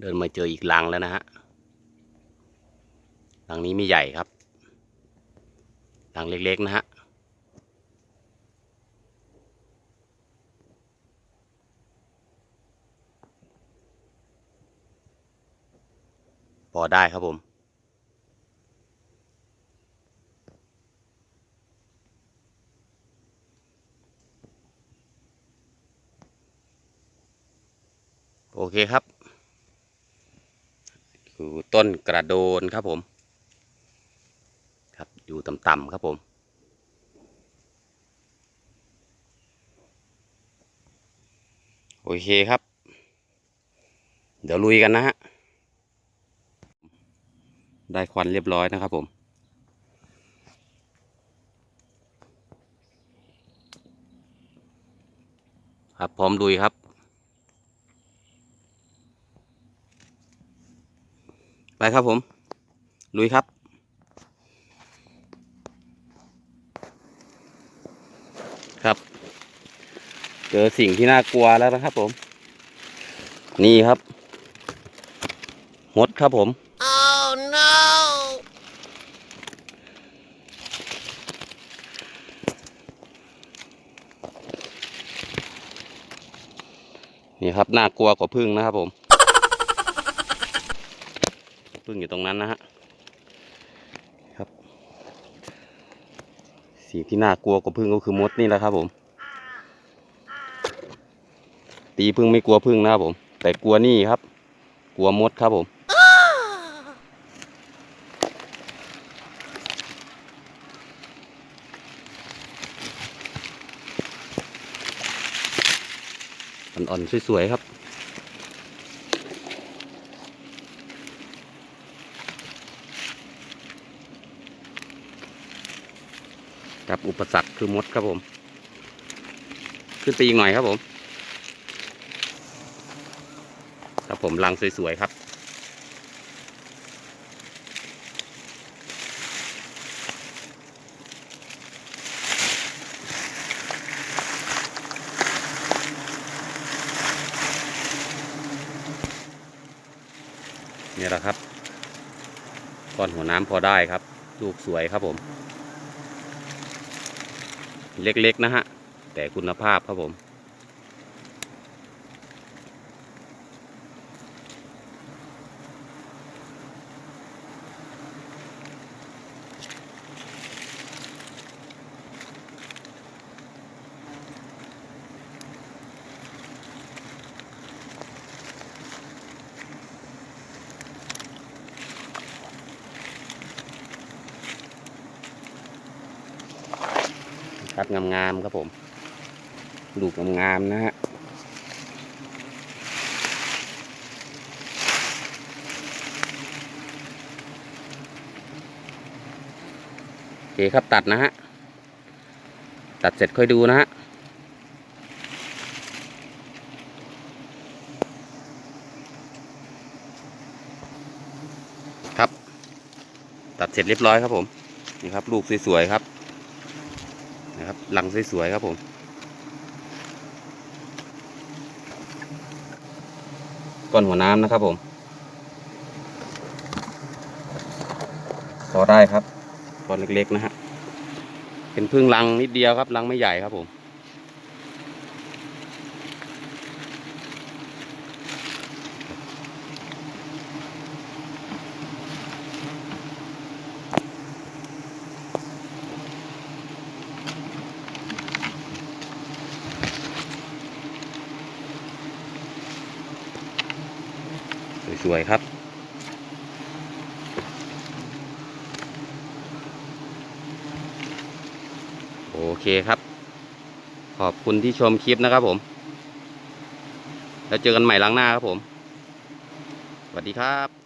เดินมาเจออีกรังแล้วนะฮะรังนี้ไม่ใหญ่ครับรังเล็กๆนะฮะพอได้ครับผมโอเคครับ คือต้นกระโดนครับผม ครับอยู่ต่ำๆครับผม โอเคครับ เดี๋ยวลุยกันนะฮะ ได้ควันเรียบร้อยนะครับผมครับพร้อมลุยครับ ไปครับผม ลุยครับ ครับ เจอสิ่งที่น่ากลัวแล้วนะครับผม นี่ครับมดครับผม Oh no! นี่ครับน่ากลัวกว่าพึ่งนะครับผม พึ่งอยู่ตรงนั้นนะฮะครับ สิ่งที่น่ากลัวกว่าพึ่งก็คือมดนี่แหละครับผม ตีพึ่งไม่กลัวพึ่งนะครับผม แต่กลัวนี่ครับ กลัวมดครับผมอ่อนๆสวยๆครับ กับ อุปสรรคคือมดครับผม ขึ้นไปอีกหน่อยครับผม ครับผมรังสวยๆครับนี่แหละครับก้อนหัวน้ำพอได้ครับ ลูกสวยครับผม เล็กๆนะฮะ แต่คุณภาพครับผม ครับงามๆครับผมลูกงามๆนะฮะโอเคครับตัดนะฮะ ตัดเสร็จค่อยดูนะฮะครับ ตัดเสร็จเรียบร้อยครับผมนี่ครับ ลูกสวยๆครับ หลังสวยๆครับผม ก้อนหัวน้ำนะครับผมพอได้ครับก้อนเล็กๆนะฮะเป็นพึ่งลังนิดเดียวครับลังไม่ใหญ่ครับผม สวย ๆ ครับ โอเคครับ ขอบคุณที่ชมคลิปนะครับผม แล้วเจอกันใหม่ล้างหน้าครับผม สวัสดีครับ